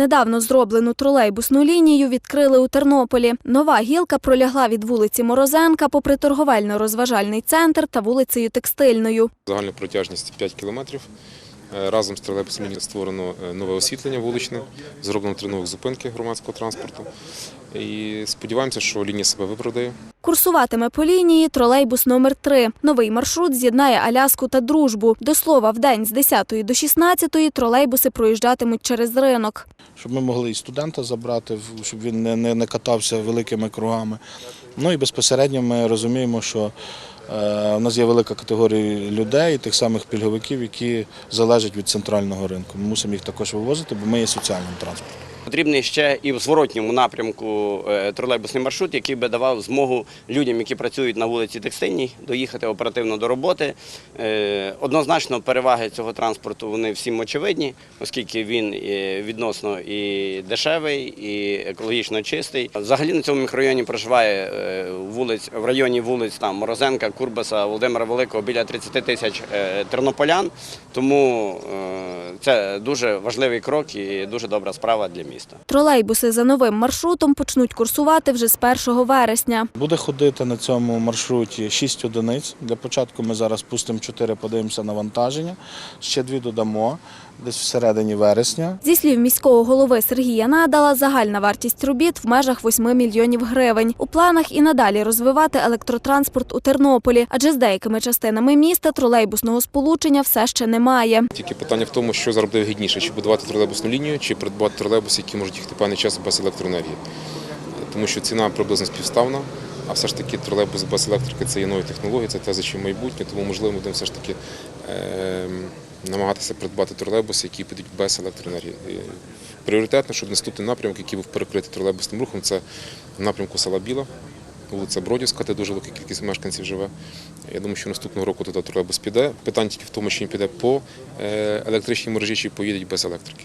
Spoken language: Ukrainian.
Недавно зроблену тролейбусну лінію відкрили у Тернополі. Нова гілка пролягла від вулиці Морозенка попри торговельно-розважальний центр та вулицею Текстильною. Загальна протяжність 5 кілометрів. Е, Разом з тролейбусом створено е, нове освітлення вуличне, зроблено три нових зупинки громадського транспорту. І сподіваємося, що лінія себе виправдає. Курсуватиме по лінії тролейбус номер 3 Новий маршрут з'єднає Аляску та Дружбу. До слова, в день з 10 до 16 тролейбуси проїжджатимуть через ринок. щоб ми могли і студента забрати, щоб він не, не, не катався великими кругами. Ну і безпосередньо ми розуміємо, що е, у нас є велика категорія людей, тих самих пільговиків, які залежать від центрального ринку. Ми мусимо їх також вивозити, бо ми є соціальним транспортом. Потрібний ще і в зворотньому напрямку е, тролейбусний маршрут, який би давав змогу людям, які працюють на вулиці Текстильній, доїхати оперативно до роботи. Е, Однозначно переваги цього транспорту вони всім очевидні, оскільки він е, відносно і дешевий, і екологічно чистий. Взагалі на цьому мікрорайоні проживає вулиць в районі вулиць там Морозенка, Курбаса, Володимира Великого біля 30 тисяч тернополян. Тому це дуже важливий крок і дуже добра справа для міста. Тролейбуси за новим маршрутом почнуть курсувати вже з 1 вересня. Буде ходити на цьому маршруті 6 одиниць. Для початку ми зараз пустимо 4, подивимося навантаження. Ще дві додамо десь всередині вересня. Зі слів міського голови Сергія Надала, загальна вартість робіт в межах 8 мільйонів гривень. У планах і надалі розвивати електротранспорт у Тернополі, адже з деякими частинами міста тролейбусного сполучення все ще немає. Тільки питання в тому, що зараз буде вигідніше, чи будувати тролейбусну лінію, чи придбати тролейбуси, які можуть їхати певний час без електроенергії. Тому що ціна приблизно співставна, а все ж таки тролейбус без електрики це є нові технології, це те, за чим майбутнє, тому можливо ми будемо все ж таки е, намагатися придбати тролейбуси, які підуть без електроенергії. Пріоритетно, щоб наступний напрямок, який був перекритий тролейбусним рухом, це в напрямку села Біла, вулиця Бродівська, де дуже велика кількість мешканців живе. Я думаю, що наступного року туди тролейбус піде. Питання тільки в тому, чи він піде по е, електричній мережі, чи поїде без електрики.